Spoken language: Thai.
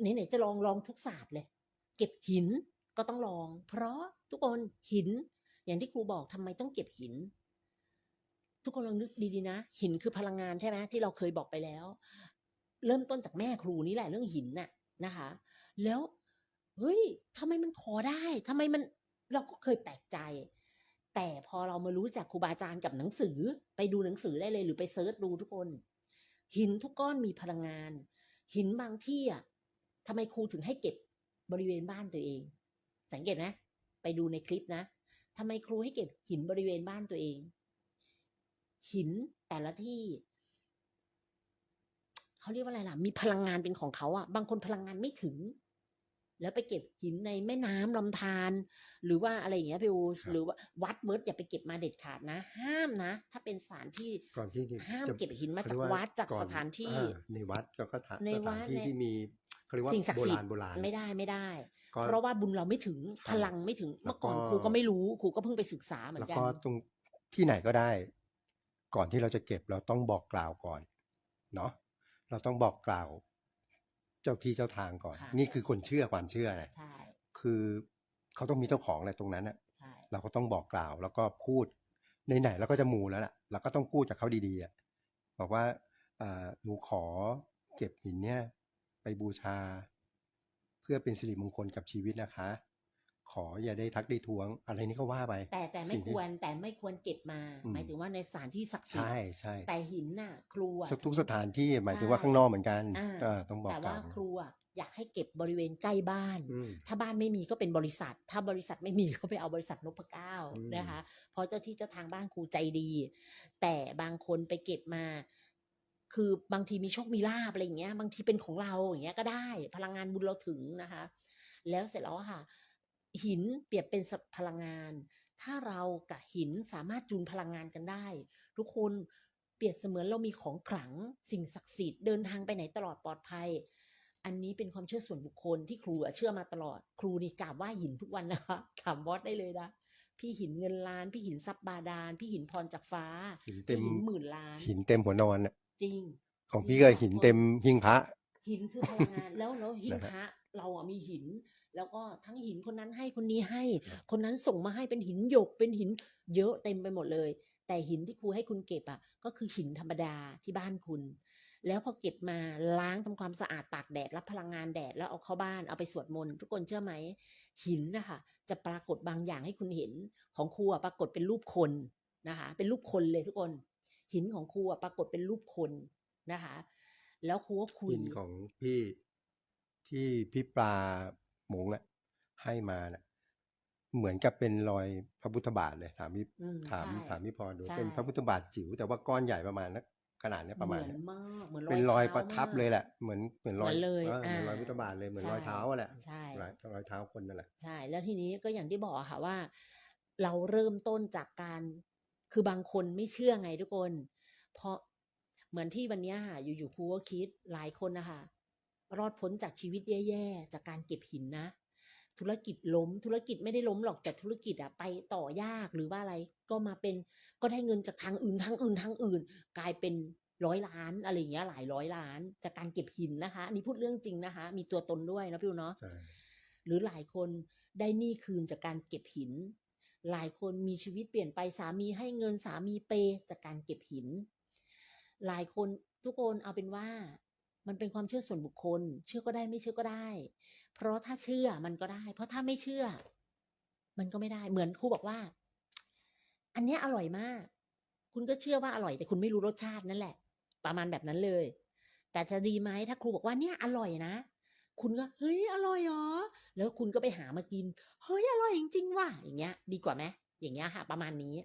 ไหนๆจะลองลองทุกศาสตร์เลย เก็บหินก็ต้องลอง เพราะทุกคนหิน อย่างที่ครูบอกทำไมต้องเก็บหิน ทุกคนลองนึกดีๆนะ หินคือพลังงานใช่ไหมที่เราเคยบอกไปแล้ว เริ่มต้นจากแม่ครูนี่แหละเรื่องหินน่ะนะคะ แล้วเฮ้ยทำไมมันขอได้ทำไมมันเราก็เคยแปลกใจ แต่พอเรามารู้จากครูบาอาจารย์กับหนังสือ ไปดูหนังสือได้เลยหรือไปเซิร์ชดูทุกคน หินทุกก้อนมีพลังงาน หินบางที่อะ ทำไมครูถึงให้เก็บบริเวณบ้านตัวเอง สังเกตนะ ไปดูในคลิปนะทำไมครูให้เก็บหินบริเวณบ้านตัวเอง หินแต่ละที่เขาเรียกว่าอะไรล่ะ มีพลังงานเป็นของเขาอะบางคนพลังงานไม่ถึง แล้วไปเก็บหินในแม่น้ำลำธารหรือว่าอะไรอย่างเงี้ยพี่อูครับหรือว่าวัดเวิร์ดอย่าไปเก็บมาเด็ดขาดนะ ห้ามนะ ถ้าเป็นสถานที่ก่อนที่จะห้ามจะเก็บหินมาเขจากเรียวัดจากก่อสถานที่อ่ในวัดแล้วก็สถานในสวัถานดที่ในที่มี เขาเรียกว่าสิ่งศักโบดิ์สิทราณธิ์โบราณไม่ได้ไม่ได้ก็เพราะว่าบุญเราไม่ถึงใช่พลังไม่ถึงแล้วเมื่อก่อนก็ครูก็ไม่รู้ครูก็เพิ่งไปศึกษาเหมือแล้วนกัก็นตรงที่ไหนก็ได้ ก่อนที่เราจะเก็บเราต้องบอกกล่าวก่อนเนาะเราต้องบอกกล่าว เจ้าที่เจ้าทางก่อนค่ะนี่คือคนเชื่อความเชื่อนะใช่คือเขาต้องมีเจ้าของอะไรตรงนั้นน่ะใช่เราก็ต้องบอกกล่าวแล้วก็พูดในไหนๆเราก็จะมูแล้วล่ะเราก็ต้องพูดกับเขาดีๆอะบอกว่าอ่าหนูขอเก็บหินเนี่ย ไปบูชา เพื่อเป็นสิริมงคลกับชีวิตนะคะ ขออย่าได้ทักได้ทวง อะไรนี้ก็ว่าไป แต่แต่ไม่สิ่งคที่วรแต่ไม่ควรเก็บมาอืมหมายถึงว่าในสถานที่ศักดิ์สิทใช่ธิ์ใช่แต่หินน่ะ ครูอะสักทุกสถานที่หมายถึงว่าใช่ข้างนอกเหมือนกันอ่าเออต้องบอกแต่กว่าล่าวครูอะอยากให้เก็บบริเวณใกล้บ้านอืมถ้าบ้านไม่มีก็เป็นบริษัท ถ้าบริษัทไม่มีก็ไปเอาบริษัทนพเก้าอืมนะคะ เพราะเจ้าที่เจ้าทางบ้านครูใจดี แต่บางคนไปเก็บมา คือบางทีมีโชคมีลาบอะไรอย่างเงี้ย บางทีเป็นของเราอย่างเงี้ยก็ได้ พลังงานบุญเราถึงนะคะ แล้วเสร็จแล้วอะค่ะ หินเปรียบเป็นพลังงาน ถ้าเรากับหินสามารถจูนพลังงานกันได้ ทุกคนเปรียบเสมือนเรามีของขลังสิ่งศักดิ์สิทธิ์เดินทางไปไหนตลอดปลอดภัย อันนี้เป็นความเชื่อส่วนบุคคลที่ครูอะเชื่อมาตลอด ครูนี่กราบไหว้หินทุกวันนะคะถามบอสได้เลยนะพี่หินเงินล้าน พี่หินทรัพย์บาดาล พี่หินพรจากฟ้าหินเต็มพี่หินหมื่นล้าน หินเต็มหัวนอนน่ะ จริง ของพี่ก็หินเต็มหิ้งพระ หินคือพลังงานแล้วแล้วหินนะฮะพระเราอะมีหิน แล้วก็ทั้งหินคนนั้นให้คนนี้ให้ คนนั้นส่งมาให้เป็นหินหยกเป็นหินเยอะเต็มไปหมดเลย แต่หินที่ครูให้คุณเก็บอะ ก็คือหินธรรมดาที่บ้านคุณ แล้วพอเก็บมาล้างทำความสะอาดตากแดดรับพลังงานแดดแล้วเอาเข้าบ้านเอาไปสวดมนต์ทุกคนเชื่อไหมหินนะคะจะปรากฏบางอย่างให้คุณเห็นของครูอะปรากฏเป็นรูปคนนะคะ เป็นรูปคนเลยทุกคน หินของครูอะปรากฏเป็นรูปคนนะคะ แล้วครูก็คุยหินของพี่ที่พี่ปลาหมงอะให้มาน่ะ เหมือนกับเป็นรอยพระพุทธบาทเลยถามพี่อืมถามใช่ถามพี่พรดูใช่เป็นพระพุทธบาทจิ๋วแต่ว่าก้อนใหญ่ประมาณนักขนาดเนี้ยประมาณเหมืเนี้อยนมากเหมือนรอยเป็นรอยท้าประทับมากเลยแหละ เหมือนเหมือนรอยเหมือนเลยออเหมือนรอยอ่าพุทธบาทเลยเหมือนใช่รอยเท้าอะแหละใช่รอยรอยเท้าคนนั่นแหละใช่ แล้วทีนี้ก็อย่างที่บอกอะค่ะว่า เราเริ่มต้นจากการ คือบางคนไม่เชื่อไงทุกคน เพราะเหมือนที่วันเนี้ยค่ะ อยู่ๆครูก็คิดหลายคนนะคะรอดพ้นจากชีวิตแย่ๆ จากการเก็บหินนะ ธุรกิจล้ม ธุรกิจไม่ได้ล้มหรอกแต่ธุรกิจอะไปต่อยากหรือว่าอะไร ก็มาเป็นก็ได้เงินจากทางอื่นทางอื่นทางอื่น กลายเป็นร้อยล้านอะไรอย่างเงี้ยหลายร้อยล้าน จากการเก็บหินนะคะอันนี้พูดเรื่องจริงนะคะ มีตัวตนด้วยนะพี่อูเนาะใช่หรือหลายคนได้หนี้คืนจากการเก็บหิน หลายคนมีชีวิตเปลี่ยนไปสามีให้เงินสามีเปยจากการเก็บหิน หลายคนทุกคนเอาเป็นว่า มันเป็นความเชื่อส่วนบุคคล เชื่อก็ได้ไม่เชื่อก็ได้ เพราะถ้าเชื่อมันก็ได้ เพราะถ้าไม่เชื่อ มันก็ไม่ได้เหมือนครูบอกว่า อันนี้อร่อยมาก คุณก็เชื่อว่าอร่อยแต่คุณไม่รู้รสชาตินั่นแหละ ประมาณแบบนั้นเลย แต่จะดีไหมถ้าครูบอกว่าเนี่ยอร่อยนะ คุณก็เฮ้ยอร่อยเหรอ แล้วคุณก็ไปหามากิน เฮ้ยอร่อยจริงๆว่ะอย่างเงี้ย ดีกว่าไหมอย่างเงี้ยค่ะ ประมาณนี้